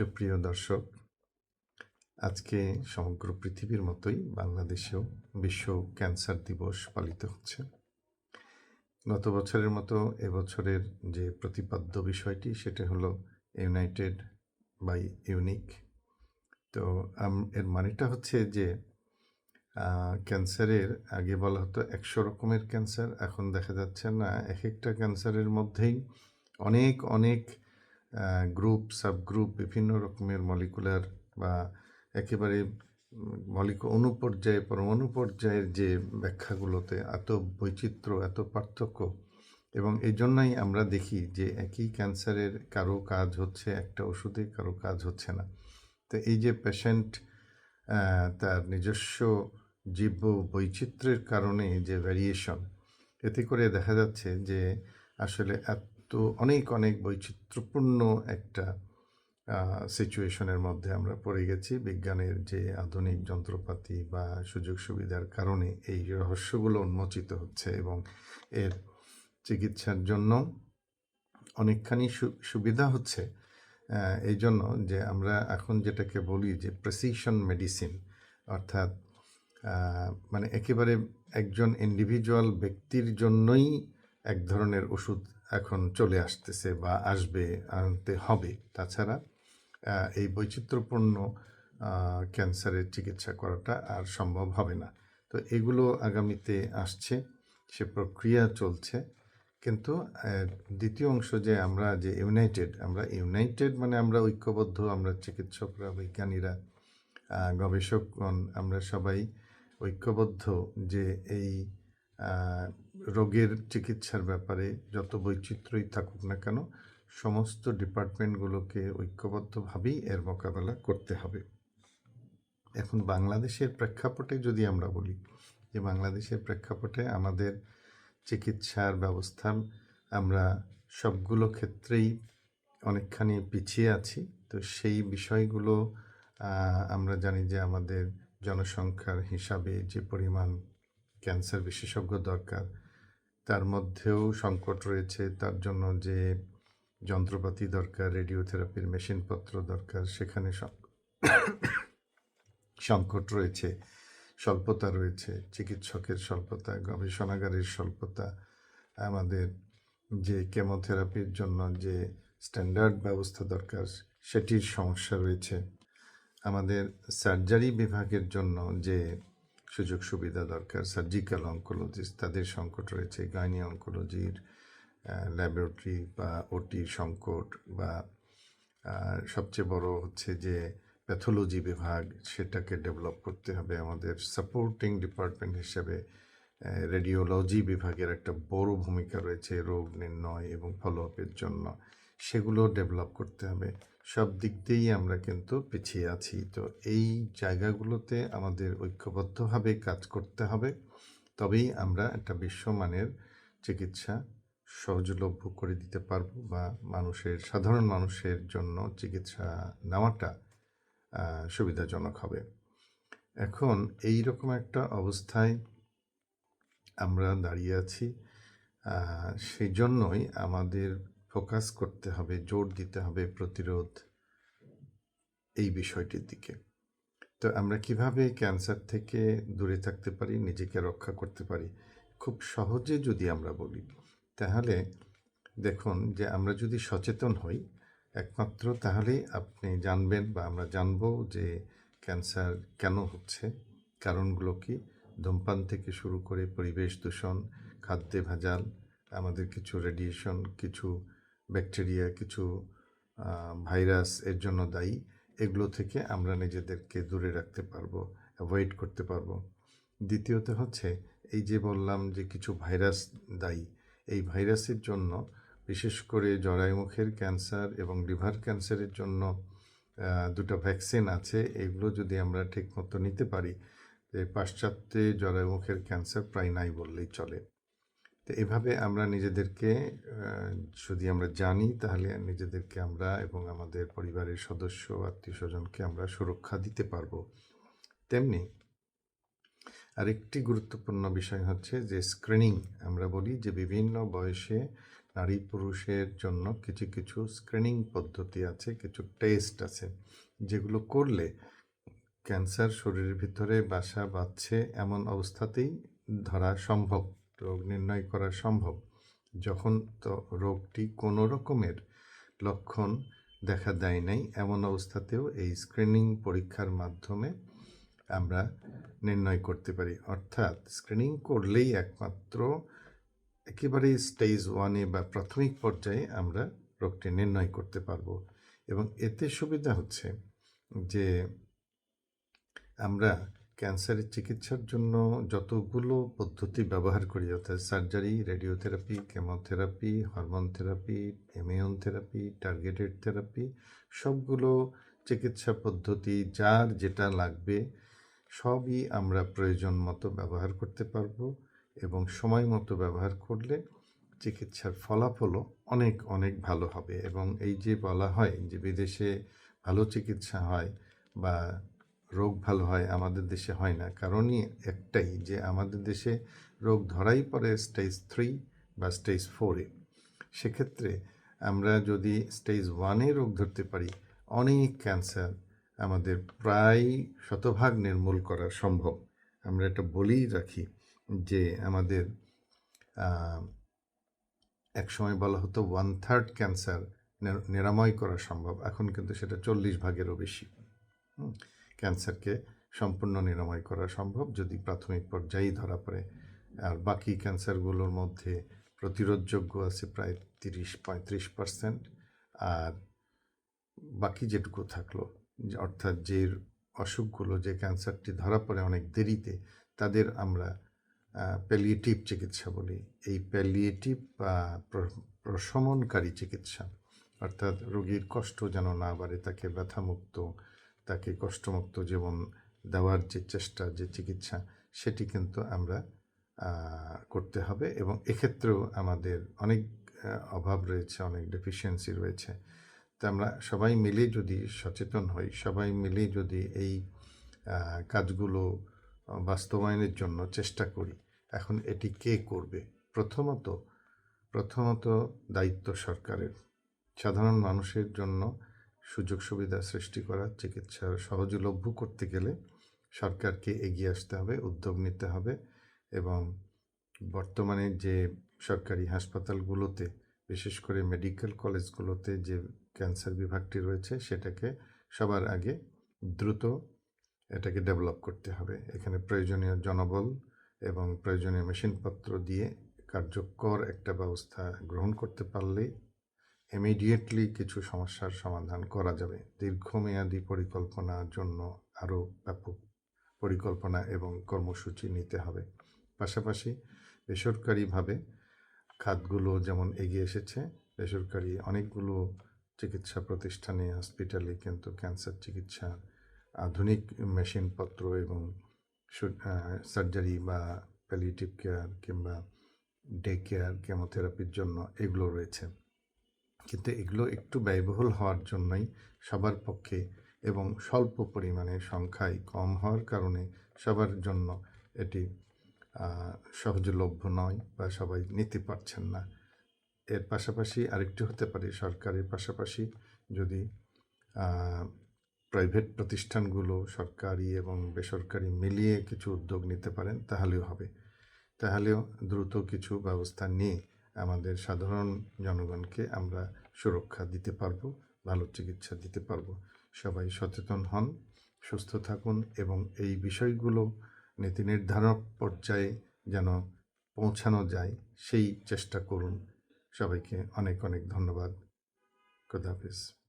সুপ্রিয় দর্শক, আজকে সমগ্র পৃথিবীর মতোই বাংলাদেশেও বিশ্ব ক্যান্সার দিবস পালিত হচ্ছে। গত বছরের মতো এবছরের যে প্রতিপাদ্য বিষয়টি, সেটা হলো ইউনাইটেড বাই ইউনিক তো এর মানেটা হচ্ছে যে ক্যান্সারের আগে বলা হতো একশো রকমের ক্যান্সার, এখন দেখা যাচ্ছে না এক একটা ক্যান্সারের মধ্যেই অনেক অনেক গ্রুপ সাবগ্রুপ বিভিন্ন রকমের মলিকুলার বা একেবারে মলিক অনুপর্যায়ে পরমাণু পর্যায়ের যে ব্যাখ্যাগুলোতে এত বৈচিত্র্য, এত পার্থক্য এবং এই জন্যই আমরা দেখি যে একই ক্যান্সারের কারও কাজ হচ্ছে একটা ওষুধে, কারও কাজ হচ্ছে না। তো এই যে পেশেন্ট তার নিজস্ব জীব্য বৈচিত্র্যের কারণে যে ভ্যারিয়েশন এতে করে দেখা যাচ্ছে যে আসলে এত অনেক অনেক বৈচিত্র্যপূর্ণ একটা সিচুয়েশনের মধ্যে আমরা পড়ে গেছি। বিজ্ঞানের যে আধুনিক যন্ত্রপাতি বা সুযোগ সুবিধার কারণে এই রহস্যগুলো উন্মোচিত হচ্ছে এবং এর চিকিৎসার জন্য অনেকখানি সুবিধা হচ্ছে এই জন্য যে আমরা এখন যেটাকে বলি যে প্রেসিশন মেডিসিন অর্থাৎ মানে একেবারে একজন ইন্ডিভিজুয়াল ব্যক্তির জন্যই এক ধরনের ওষুধ এখন চলে আসতেছে বা আসবে, আনতে হবে। তাছাড়া এই বৈচিত্র্যপূর্ণ ক্যান্সারের চিকিৎসা করাটা আর সম্ভব হবে না। তো এগুলো আগামীতে আসছে, সে প্রক্রিয়া চলছে। কিন্তু দ্বিতীয় অংশ যে আমরা যে ইউনাইটেড, আমরা ইউনাইটেড মানে আমরা ঐক্যবদ্ধ, আমরা চিকিৎসকরা, বিজ্ঞানীরা গবেষকগণ, আমরা সবাই ঐক্যবদ্ধ যে এই রোগের চিকিৎসার ব্যাপারে যত বৈচিত্র্যই থাকুক না কেন, সমস্ত ডিপার্টমেন্টগুলোকে ঐক্যবদ্ধভাবেই এর মোকাবেলা করতে হবে। এখন বাংলাদেশের প্রেক্ষাপটে যদি আমরা বলি যে বাংলাদেশের প্রেক্ষাপটে আমাদের চিকিৎসার ব্যবস্থা আমরা সবগুলো ক্ষেত্রেই অনেকখানি পিছিয়ে আছি, তো সেই বিষয়গুলো আমরা জানি যে আমাদের জনসংখ্যার হিসাবে যে পরিমাণ ক্যান্সার বিশেষজ্ঞ দরকার। তার মধ্যেও সংকট রয়েছে। তার জন্য যে যন্ত্রপাতি দরকার, রেডিওথেরাপির মেশিনপত্র দরকার, সেখানে সংকট রয়েছে। স্বল্পতা রয়েছে। চিকিৎসকের স্বল্পতা, গবেষণাগারের স্বল্পতা, আমাদের যে কেমোথেরাপির জন্য যে স্ট্যান্ডার্ড ব্যবস্থা দরকার, সেটির সমস্যা রয়েছে। আমাদের সার্জারি বিভাগের জন্য যে সুযোগ সুবিধা দরকার। সার্জিক্যাল অঙ্কোলজিস্ট, তাদের সংকট রয়েছে। গাইনি অঙ্কোলজির ল্যাবরেটরি বা ওটির সংকট বা সবচেয়ে বড় হচ্ছে যে প্যাথোলজি বিভাগ, সেটাকে ডেভেলপ করতে হবে। আমাদের সাপোর্টিং ডিপার্টমেন্ট হিসেবে রেডিওলজি বিভাগের একটা বড় ভূমিকা রয়েছে রোগ নির্ণয় এবং ফলো আপের জন্য। সেগুলো ডেভেলপ করতে হবে। সব দিক দিয়েই আমরা কিন্তু পিছিয়ে আছি। তো এই জায়গাগুলোতে আমাদের ঐক্যবদ্ধভাবে কাজ করতে হবে। তবেই আমরা একটা বিশ্বমানের চিকিৎসা সহজলভ্য করে দিতে পারব বা মানুষের, সাধারণ মানুষের জন্য চিকিৎসা নেওয়াটা সুবিধাজনক হবে। এখন এই রকম একটা অবস্থায় আমরা দাঁড়িয়ে আছি। সেই জন্যই আমাদের ফোকাস করতে হবে, জোর দিতে হবে প্রতিরোধ এই বিষয়টির দিকে। তো আমরা কীভাবে ক্যান্সার থেকে দূরে থাকতে পারি, নিজেকে রক্ষা করতে পারি? খুব সহজে যদি আমরা বলি, তাহলে দেখুন যে আমরা যদি সচেতন হই, একমাত্র তাহলেই আপনি জানবেন বা আমরা জানব যে ক্যান্সার কেন হচ্ছে, কারণগুলো কি? ধূমপান থেকে শুরু করে পরিবেশ দূষণ, খাদ্যে ভেজাল, আমাদের কিছু রেডিয়েশন কিছু ব্যাকটেরিয়া, কিছু ভাইরাস এর জন্য দায়ী। এগুলো থেকে আমরা নিজেদেরকে দূরে রাখতে পারব, অ্যাভয়েড করতে পারব। দ্বিতীয়ত হচ্ছে, এই যে বললাম যে কিছু ভাইরাস দায়ী, এই ভাইরাসের জন্য, বিশেষ করে জরায়ুমুখের ক্যান্সার এবং লিভার ক্যান্সারের জন্য দুটো ভ্যাকসিন আছে। এগুলো যদি আমরা ঠিকমতো নিতে পারি পাশ্চাত্যে জরায়ুমুখের ক্যান্সার প্রায় নাই বললেই চলে। তো এভাবে আমরা নিজেদেরকে যদি আমরা জানি তাহলে নিজেদেরকে আমরা এবং আমাদের পরিবারের সদস্য আত্মীয় স্বজনকে আমরা সুরক্ষা দিতে পারব। তেমনি আরেকটি গুরুত্বপূর্ণ বিষয় হচ্ছে যে স্ক্রিনিং আমরা বলি যে বিভিন্ন বয়সে নারী পুরুষের জন্য কিছু কিছু স্ক্রিনিং পদ্ধতি আছে, কিছু টেস্ট আছে, যেগুলো করলে ক্যান্সার শরীরের ভিতরে বাসা বাঁধছে এমন অবস্থাতেই ধরা সম্ভব। রোগ নির্ণয় করা সম্ভব। যখন তো রোগটি কোনো রকমের লক্ষণ দেখা দেয় নাই, এমন অবস্থাতেও এই স্ক্রিনিং পরীক্ষার মাধ্যমে আমরা নির্ণয় করতে পারি। অর্থাৎ স্ক্রিনিং করলেই একমাত্র একেবারে স্টেজ ওয়ানে বা প্রাথমিক পর্যায়ে আমরা রোগটি নির্ণয় করতে পারব। এবং এতে সুবিধা হচ্ছে যে আমরা ক্যান্সারের চিকিৎসার জন্য যতগুলো পদ্ধতি ব্যবহার করি, অর্থাৎ surgery, radiotherapy, chemotherapy, hormone therapy immune therapy, targeted therapy, সবগুলো চিকিৎসা পদ্ধতি, যার যেটা লাগবে, সবই আমরা প্রয়োজন মতো ব্যবহার করতে পারব এবং সময় মতো ব্যবহার করলে চিকিৎসার ফলাফলও অনেক অনেক ভালো হবে এবং এই যে বলা হয় যে বিদেশে ভালো চিকিৎসা হয় বা রোগ ভালো হয় আমাদের দেশে হয় না। কারণই একটাই যে আমাদের দেশে রোগ ধরাই পড়ে স্টেজ থ্রি বা স্টেজ ফোরে সেক্ষেত্রে আমরা যদি স্টেজ ওয়ানে রোগ ধরতে পারি, অনেক ক্যান্সার আমাদের প্রায় শতভাগ নির্মূল করা সম্ভব। আমরা এটা বলেই রাখি যে আমাদের এক সময় বলা হতো ওয়ান থার্ড ক্যান্সার নিরাময় করা সম্ভব। এখন কিন্তু সেটা চল্লিশ ভাগেরও বেশি। ক্যান্সারকে সম্পূর্ণ নিরাময় করা সম্ভব যদি প্রাথমিক পর্যায়েই ধরা পড়ে। আর বাকি ক্যান্সারগুলোর মধ্যে প্রতিরোধযোগ্য আছে প্রায় তিরিশ, পঁয়ত্রিশ পার্সেন্ট। আর বাকি যেটুকু থাকল অর্থাৎ যে অসুখগুলো, যে ক্যান্সারটি ধরা পড়ে অনেক দেরিতে, তাদের আমরা প্যালিয়েটিভ চিকিৎসা বলি। এই প্যালিয়েটিভ বা প্রশমনকারী চিকিৎসা, অর্থাৎ রোগীর কষ্ট যেন না বাড়ে, তাকে ব্যথামুক্ত তাকে কষ্টমুক্ত জীবন দেওয়ার যে চেষ্টা, যে চিকিৎসা, সেটি কিন্তু আমরা করতে হবে এবং এক্ষেত্রেও আমাদের অনেক অভাব রয়েছে, অনেক ডেফিসিয়েন্সি রয়েছে। তা আমরা সবাই মিলে যদি সচেতন হই, সবাই মিলে যদি এই কাজগুলো বাস্তবায়নের জন্য চেষ্টা করি, এখন এটি কে করবে? প্রথমত প্রথমত দায়িত্ব সরকারের। সাধারণ মানুষের জন্য সুযোগ সুবিধা সৃষ্টি করা চিকিৎসা সহজলভ্য করতে গেলে সরকারকে এগিয়ে আসতে হবে, উদ্যোগ নিতে হবে এবং বর্তমানে যে সরকারি হাসপাতালগুলোতে, বিশেষ করে মেডিকেল কলেজগুলোতে যে ক্যান্সার বিভাগটি রয়েছে, সেটাকে সবার আগে দ্রুত এটাকে ডেভেলপ করতে হবে। এখানে প্রয়োজনীয় জনবল এবং প্রয়োজনীয় মেশিনপত্র দিয়ে কার্যকর একটা ব্যবস্থা গ্রহণ করতে পারলেই ইমিডিয়েটলি কিছু সমস্যার সমাধান করা যাবে। দীর্ঘমেয়াদী পরিকল্পনার জন্য আরও ব্যাপক পরিকল্পনা এবং কর্মসূচি নিতে হবে। পাশাপাশি বেসরকারিভাবে খাতগুলো যেমন এগিয়ে এসেছে, বেসরকারি অনেকগুলো চিকিৎসা প্রতিষ্ঠানে, হসপিটালে কিন্তু ক্যান্সার চিকিৎসা, আধুনিক মেশিনপত্র এবং সার্জারি বা প্যালিটিভ কেয়ার কিংবা ডে কেয়ার কেমোথেরাপির জন্য এগুলো রয়েছে। কিন্তু এগুলো একটু ব্যয়বহুল হওয়ার জন্যই সবার পক্ষে এবং স্বল্প পরিমাণে সংখ্যায় কম হওয়ার কারণে সবার জন্য এটি সহজলভ্য নয় বা সবাই নিতে পারছেন না। এর পাশাপাশি আরেকটি হতে পারে সরকারের পাশাপাশি যদি প্রাইভেট প্রতিষ্ঠানগুলো সরকারি এবং বেসরকারি মিলিয়ে কিছু উদ্যোগ নিতে পারেন তাহলেও হবে। তাহলেও দ্রুত কিছু ব্যবস্থা নিয়ে আমাদের সাধারণ জনগণকে আমরা সুরক্ষা দিতে পারব, ভালো চিকিৎসা দিতে পারব। সবাই সচেতন হন, সুস্থ থাকুন এবং এই বিষয়গুলো নীতি নির্ধারক পর্যায়ে যেন পৌঁছানো যায়, সেই চেষ্টা করুন। সবাইকে অনেক অনেক ধন্যবাদ। খুদাহাফিজ